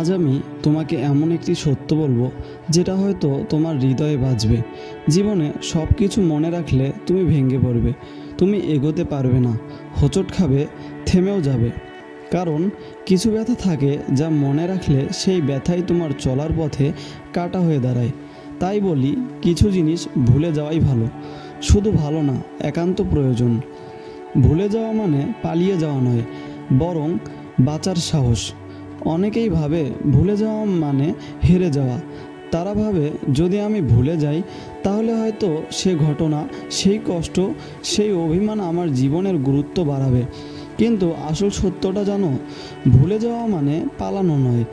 আজ আমি তোমাকে এমন একটি সত্য বলব, যেটা হয়তো তোমার হৃদয়ে বাজবে। জীবনে সব কিছু মনে রাখলে তুমি ভেঙে পড়বে। তুমি এগোতে পারবে না। হোঁচট খাবে, থেমেও যাবে। কারণ কিছু ব্যথা থাকে যা মনে রাখলে সেই ব্যথাই তোমার চলার পথে কাটা হয়ে দাঁড়ায়। তাই বলি, কিছু জিনিস ভুলে যাওয়াই ভালো। শুধু ভালো না, একান্ত প্রয়োজন। ভুলে যাওয়া মানে পালিয়ে যাওয়া নয়, বরং বাঁচার সাহস। অনেকেই ভাবে ভুলে যাওয়া মানে হেরে যাওয়া। তারা ভাবে যদি আমি ভুলে যাই, তাহলে হয়তো সে ঘটনা, সেই কষ্ট, সেই অভিমান আমার জীবনের গুরুত্ব বাড়াবে। কিন্তু আসল সত্যটা জানো, ভুলে যাওয়া মানে পালানো নয়।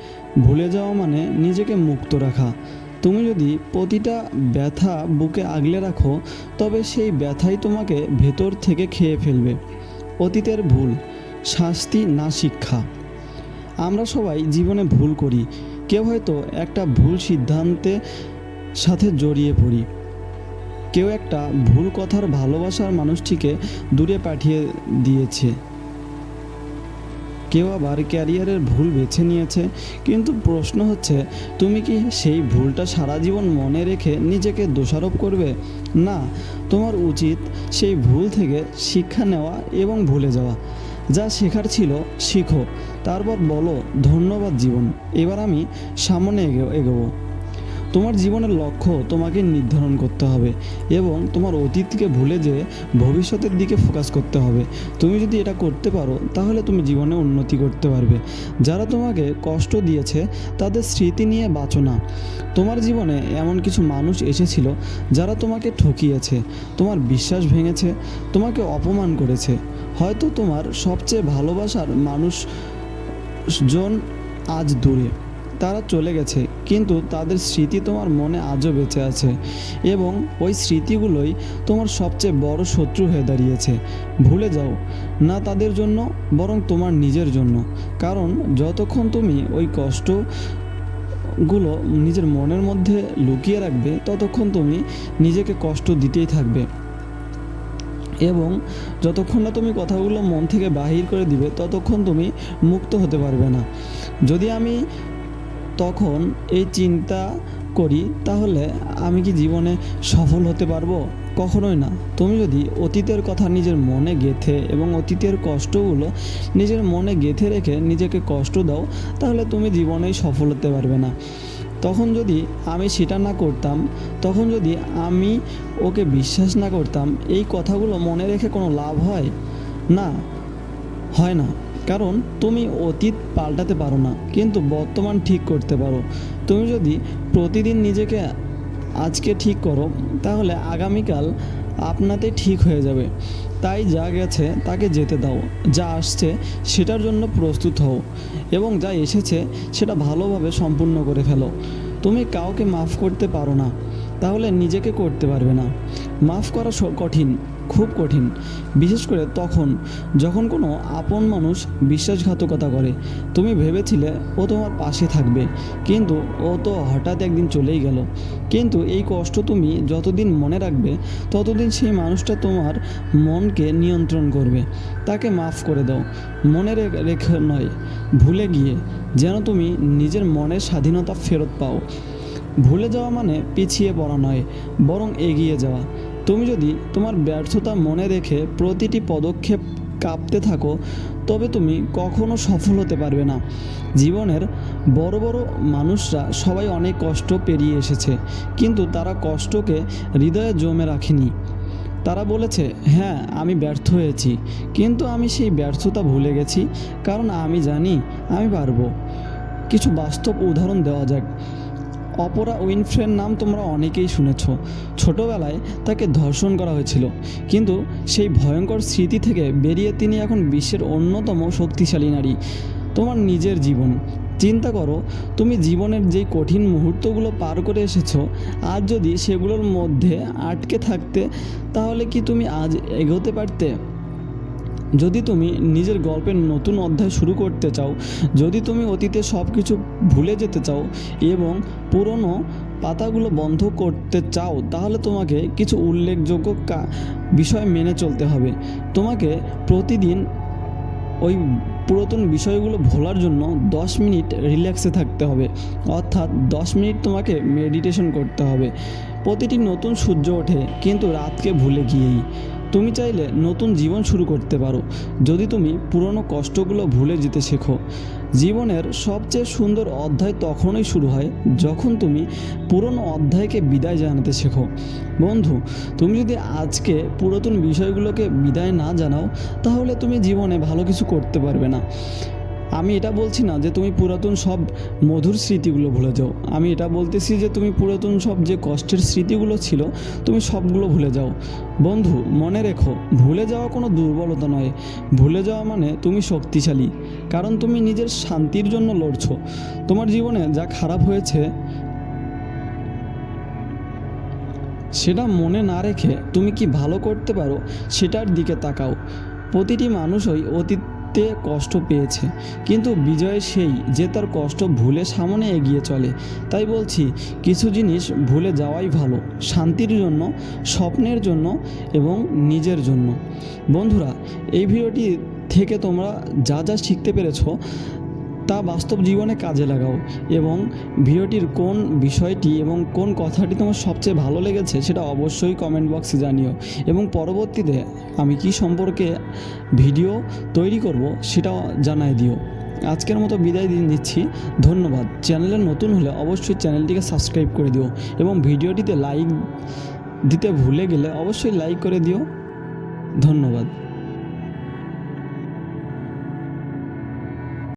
ভুলে যাওয়া মানে নিজেকে মুক্ত রাখা। তুমি যদি প্রতিটা ব্যথা বুকে আগলে রাখো, তবে সেই ব্যথাই তোমাকে ভেতর থেকে খেয়ে ফেলবে। অতীতের ভুল, শাস্তি না শিক্ষা। আমরা সবাই জীবনে ভুল করি। কেউ হয়তো একটা ভুল সিদ্ধান্তে সাথে জড়িয়ে পড়ি। কেউ একটা ভুল কথার ভালোবাসার মানুষটিকে দূরে পাঠিয়ে দিয়েছে। কেউ আবার ক্যারিয়ারের ভুল বেছে নিয়েছে। কিন্তু প্রশ্ন হচ্ছে, তুমি কি সেই ভুলটা সারা জীবন মনে রেখে নিজেকে দোষারোপ করবে? না, তোমার উচিত সেই ভুল থেকে শিক্ষা নেওয়া এবং ভুলে যাওয়া। যা শেখার ছিল শিখো। তারপর বলো ধন্যবাদ জীবন। এবার আমি সামনে এগো এগোবো। তোমার জীবনের লক্ষ্য তোমাকে নির্ধারণ করতে হবে এবং তোমার অতীতকে ভুলে যে ভবিষ্যতের দিকে ফোকাস করতে হবে। তুমি যদি এটা করতে পারো, তাহলে তুমি জীবনে উন্নতি করতে পারবে। যারা তোমাকে কষ্ট দিয়েছে, তাদের স্মৃতি নিয়ে বাঁচো না। তোমার জীবনে এমন কিছু মানুষ এসেছিল, যারা তোমাকে ঠকিয়েছে, তোমার বিশ্বাস ভেঙেছে, তোমাকে অপমান করেছে। হয়তো তোমার সবচেয়ে ভালোবাসার মানুষজন আজ দূরে। তারা চলে গেছে, কিন্তু তাদের স্মৃতি তোমার মনে আজও বেঁচে আছে এবং ওই স্মৃতিগুলোই তোমার সবচেয়ে বড় শত্রু হয়ে দাঁড়িয়েছে। ভুলে যাও, না তাদের জন্য, বরং তোমার নিজের জন্য। কারণ যতক্ষণ তুমি ওই কষ্টগুলো নিজের মনের মধ্যে লুকিয়ে রাখবে, ততক্ষণ তুমি নিজেকে কষ্ট দিতেই থাকবে। এবং যতক্ষণ না তুমি কথাগুলো মন থেকে বাহির করে দিবে, ততক্ষণ তুমি মুক্ত হতে পারবে না। যদি আমি তখন এই চিন্তা করি, তাহলে আমি কি জীবনে সফল হতে পারব? কখনোই না। তুমি যদি অতীতের কথা নিজের মনে গেথে এবং অতীতের কষ্টগুলো নিজের মনে গেথে রেখে নিজেকে কষ্ট দাও, তাহলে তুমি জীবনেই সফল হতে পারবে না। তখন যদি আমি সেটা না করতাম, তখন যদি আমি ওকে বিশ্বাস না করতাম, এই কথাগুলো মনে রেখে কোনো লাভ হয়? না হয় না। কারণ তুমি অতীত পাল্টাতে পারো না, কিন্তু বর্তমান ঠিক করতে পারো। তুমি যদি প্রতিদিন নিজেকে আজকে ঠিক করো, তাহলে আগামীকাল আপনাতে ঠিক হয়ে যাবে। তাই যা গেছে তাকে যেতে দাও, যা আসছে সেটার জন্য প্রস্তুত হও এবং যা এসেছে সেটা ভালোভাবে সম্পূর্ণ করে ফেলো। তুমি কাউকে মাফ করতে পারো না। তাহলে নিজেকে করতে পারবে না। মাফ করা কঠিন, খুব কঠিন। বিশেষ করে তখন, যখন কোনো আপন মানুষ বিশ্বাসঘাতকতা করে। তুমি ভেবেছিলে ও তোমার পাশে থাকবে, কিন্তু ও তো হঠাৎ একদিন চলেই গেল। কিন্তু এই কষ্ট তুমি যতদিন মনে রাখবে, ততদিন সেই মানুষটা তোমার মনকে নিয়ন্ত্রণ করবে। তাকে মাফ করে দাও। মনে রেখে নয়, ভুলে গিয়ে। যেন তুমি নিজের মনের স্বাধীনতা ফেরত পাও। ভুলে যাওয়া মানে পিছিয়ে পড়া নয়, বরং এগিয়ে যাওয়া। তুমি যদি তোমার ব্যর্থতা মনে রেখে প্রতিটি পদক্ষেপ কাঁপতে থাকো, তবে তুমি কখনো সফল হতে পারবে না। জীবনের বড় বড় মানুষরা সবাই অনেক কষ্ট পেরিয়ে এসেছে, কিন্তু তারা কষ্টকে হৃদয়ে জমে রাখেনি। তারা বলেছে হ্যাঁ আমি ব্যর্থ হয়েছি, কিন্তু আমি সেই ব্যর্থতা ভুলে গেছি, কারণ আমি জানি আমি পারব। কিছু বাস্তব উদাহরণ দেওয়া যাক। অপরা উইনফ্রের নাম তোমরা অনেকেই শুনেছ। ছোটবেলায় তাকে ধর্ষণ করা হয়েছিল। কিন্তু সেই ভয়ঙ্কর স্মৃতি থেকে বেরিয়ে তিনি এখন বিশ্বের অন্যতম শক্তিশালী নারী। তোমার নিজের জীবন। চিন্তা করো, তুমি জীবনের যেই কঠিন মুহূর্তগুলো পার করে এসেছ, আজ যদি সেগুলোর মধ্যে আটকে থাকতে, তাহলে কি তুমি আজ এগোতে পারতে? যদি তুমি নিজের গল্পের নতুন অধ্যায় শুরু করতে চাও, যদি তুমি অতীতে সব কিছু ভুলে যেতে চাও এবং পুরনো পাতাগুলো বন্ধ করতে চাও, তাহলে তোমাকে কিছু উল্লেখযোগ্য বিষয় মেনে চলতে হবে। তোমাকে প্রতিদিন ওই পুরাতন বিষয়গুলো ভোলার জন্য দশ মিনিট রিল্যাক্সে থাকতে হবে। অর্থাৎ দশ মিনিট তোমাকে মেডিটেশন করতে হবে। প্রতিটি নতুন সূর্য ওঠে, কিন্তু রাতকে ভুলে গিয়েই। তুমি চাইলে নতুন জীবন শুরু করতে পারো। যদি তুমি পুরনো কষ্টগুলো ভুলে যেতে শেখো। জীবনের সবচেয়ে সুন্দর অধ্যায় তখনই শুরু হয় যখন তুমি পুরনো অধ্যায়কে বিদায় জানাতে শেখো। বন্ধু, তুমি যদি আজকে পুরাতন বিষয়গুলোকে বিদায় না জানাও, তাহলে তুমি জীবনে ভালো কিছু করতে পারবে না। আমি এটা বলছি না যে তুমি পুরাতন সব মধুর স্মৃতিগুলো ভুলে যাও। আমি এটা বলতেছি যে তুমি পুরাতন সব যে কষ্টের স্মৃতিগুলো ছিল, তুমি সবগুলো ভুলে যাও। বন্ধু, মনে রেখো, ভুলে যাওয়া কোনো দুর্বলতা নয়। ভুলে যাওয়া মানে তুমি শক্তিশালী, কারণ তুমি নিজের শান্তির জন্য লড়ছো। তোমার জীবনে যা খারাপ হয়েছে, সেটা মনে না রেখে তুমি কি ভালো করতে পারো, সেটার দিকে তাকাও। প্রতিটি মানুষই অতীতে কষ্ট পেয়েছে। কিন্তু বিজয় সেই যে তার কষ্ট ভুলে সামনে এগিয়ে চলে। তাই বলছি, কিছু জিনিস ভুলে যাওয়াই ভালো, শান্তির জন্য, স্বপ্নের জন্য এবং নিজের জন্য। বন্ধুরা, এই ভিডিওটি থেকে তোমরা যা যা শিখতে পেরেছ তা বাস্তব জীবনে কাজে লাগাও এবং ভিডিওটির কোন বিষয়টি এবং কোন কথাটি তোমার সবচেয়ে ভালো লেগেছে সেটা অবশ্যই কমেন্ট বক্সে জানিও। এবং পরবর্তীতে আমি কি সম্পর্কে ভিডিও তৈরি করব সেটাও জানাই দিও। আজকের মতো বিদায় দিয়ে নিচ্ছি। ধন্যবাদ। চ্যানেলে নতুন হলে অবশ্যই চ্যানেলটিকে সাবস্ক্রাইব করে দিও এবং ভিডিওটিতে লাইক দিতে ভুলে গেলে অবশ্যই লাইক করে দিও। ধন্যবাদ।